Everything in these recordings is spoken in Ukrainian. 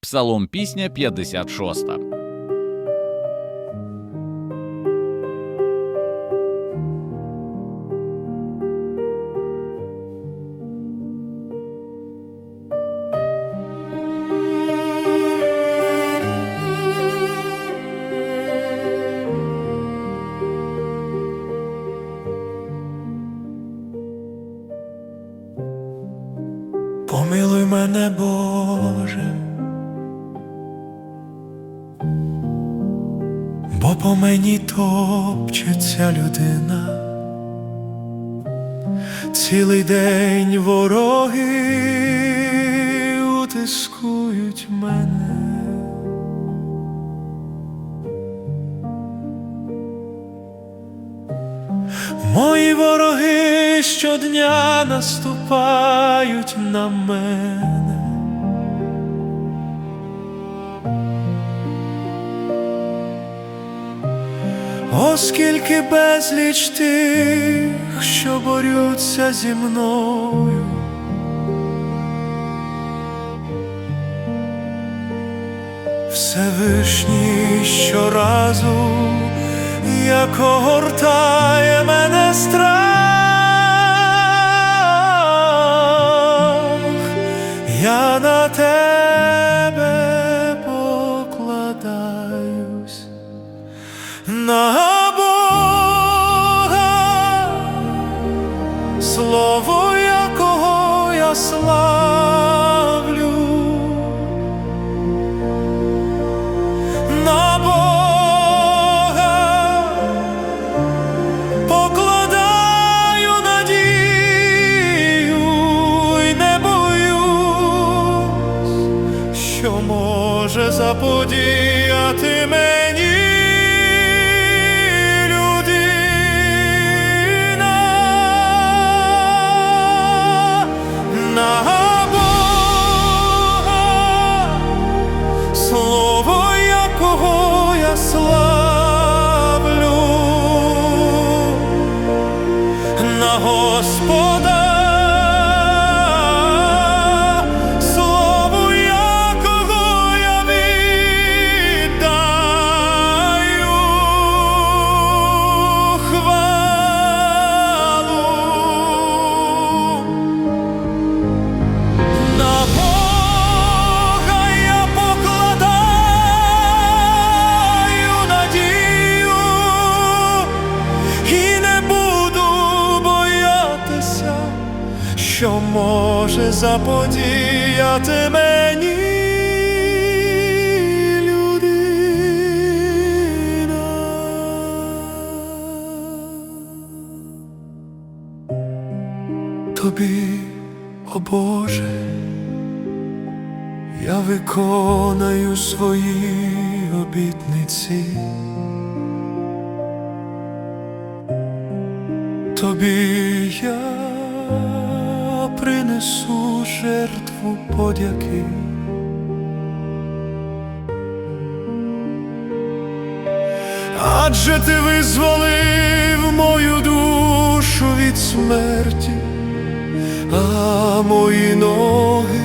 Псалом пісня 56. Помилуй мене, Боже, бо по мені топчеться людина, цілий день вороги утискують мене. Мої вороги щодня наступають на мене. Оскільки безліч тих, що борються зі мною. Всевишній щоразу, як огортає я славлю. на Бога покладаю надію і не боюсь, що може заподіяти мені може заподіяти мені. людина. Тобі, о Боже, я виконаю свої обітниці. Тобі я принесу жертву подяки. Адже ти визволив мою душу від смерті, а мої ноги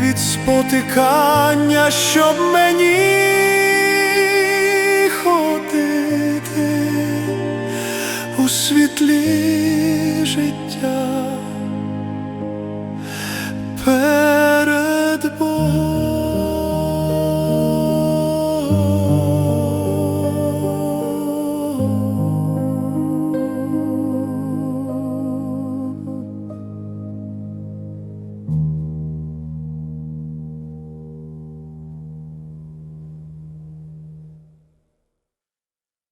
від спотикання, щоб мені ходити у світлі